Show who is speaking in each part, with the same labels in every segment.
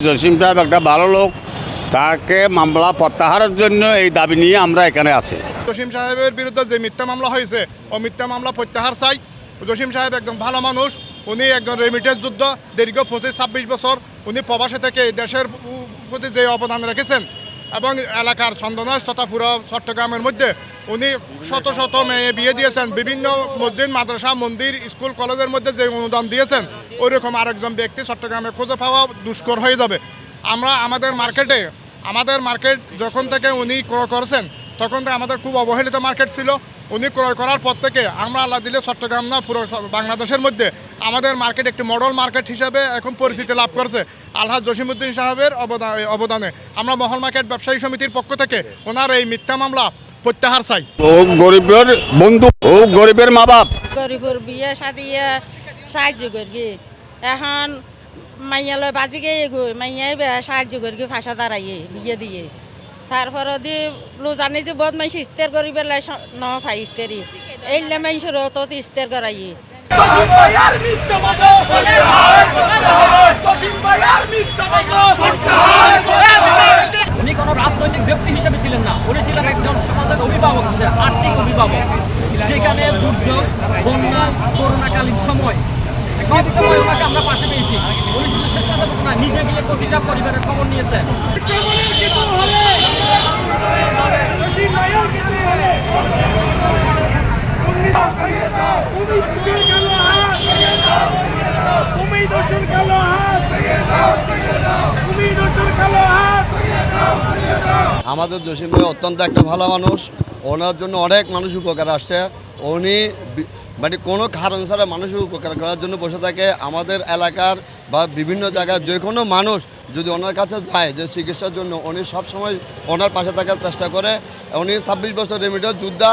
Speaker 1: জসিম সাহেব একটা ভালো লোক, তাকে মামলা প্রত্যাহারের জন্য এই দাবি নিয়ে আমরা এখানে আছি।
Speaker 2: জসিম সাহেবের বিরুদ্ধে যে মিথ্যা মামলা হয়েছে, ও মিথ্যা মামলা প্রত্যাহার চাই। জসিম সাহেব একদম ভালো মানুষ, উনি একজন রেমিটেন্স যুদ্ধ, দীর্ঘ পঁচিশ ছাব্বিশ বছর উনি প্রবাসে থেকে দেশের প্রতি যে অবদান রেখেছেন এবং এলাকার চন্দনাস তথা পুরো চট্টগ্রামের মধ্যে উনি শত শত মেয়ে বিয়ে দিয়েছেন। বিভিন্ন মসজিদ, মাদ্রাসা, মন্দির, স্কুল, কলেজের মধ্যে যে অনুদান দিয়েছেন, ওইরকম আরেকজন ব্যক্তি চট্টগ্রামে খুঁজে পাওয়া দুষ্কর হয়ে যাবে। আমরা আমাদের মার্কেটে, আমাদের মার্কেট যখন থেকে উনি ক্রয় করেছেন, তখন থেকে আমাদের খুব অবহেলিত মার্কেট ছিল। উনি ক্রয় করার পর থেকে আমরা আল্লাহ দিলে চট্টগ্রাম না পুরো বাংলাদেশের মধ্যে। আমাদের মার্কেট একটি মডেল মার্কেট হিসাবে এখন পরিচিতি লাভ করছে। আলহাজ জসিমুদ্দিন সাহেবের অবদান অবদানে। আমরা মহল মার্কেট ব্যবসায়ী সমিতির পক্ষ থেকে ওনার এই মিথ্যা মামলা প্রত্যাহার চাই।
Speaker 1: ও গরিবের বন্ধু ও গরিবের মা বাপ।
Speaker 3: গরিবের বিয়ে সাদিয়ে সাহায্য করি। এখন মাইয়ালৈ বাজি গিয়ে গো মাইয়াই সাহায্য করি ফাঁসা দাঁড়াইয়ে বিয়ে দিয়ে। তারপরে দি জানি যে বহুত মাইস ইস্তের করি বেলাই ন ফাই ইস্তেরি। এইলে মাইসের তো ইস্তের
Speaker 4: মামলা
Speaker 5: উনি কোনো রাজনৈতিক ব্যক্তি হিসেবে ছিলেন না। উনি ছিলেন একজন সমাজের অভিভাবক হিসেবে, আর্থিক অভিভাবক। যেখানে দুর্যোগ, বন্যা, করোনাকালীন সময়, সব সময় ওনাকে আমরা পাশে পেয়েছি। উনি শুধু স্বেচ্ছাসেবক না নিজে গিয়ে প্রতিটা পরিবারের খবর নিয়েছেন।
Speaker 6: আমাদের জসিম ভাই অত্যন্ত একটা ভালো মানুষ। ওনার জন্য অনেক মানুষ উপকার আসছে। উনি মানে কোনো কারণ ছাড়া মানুষের উপকার করার জন্য বসে থাকে। আমাদের এলাকার বা বিভিন্ন জায়গায় যে কোনো মানুষ যদি ওনার কাছে যায় যে চিকিৎসার জন্য উনি সবসময় ওনার পাশে থাকার চেষ্টা করে। উনি ছাব্বিশ বছর রেমিটার যোদ্ধা।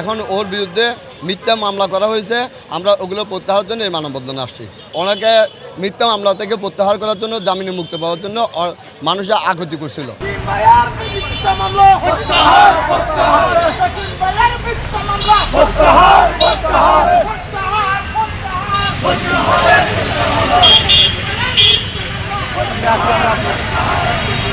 Speaker 6: এখন ওর বিরুদ্ধে মিথ্যা মামলা করা হয়েছে। আমরা ওগুলো প্রত্যাহারের জন্য এই মানববন্ধনে আসছি। ওনাকে মিথ্যা মামলা থেকে প্রত্যাহার করার জন্য জামিনে মুক্তি পাওয়ার জন্য মানুষে আকুতি করছিল।
Speaker 4: মিথ্যা মামলা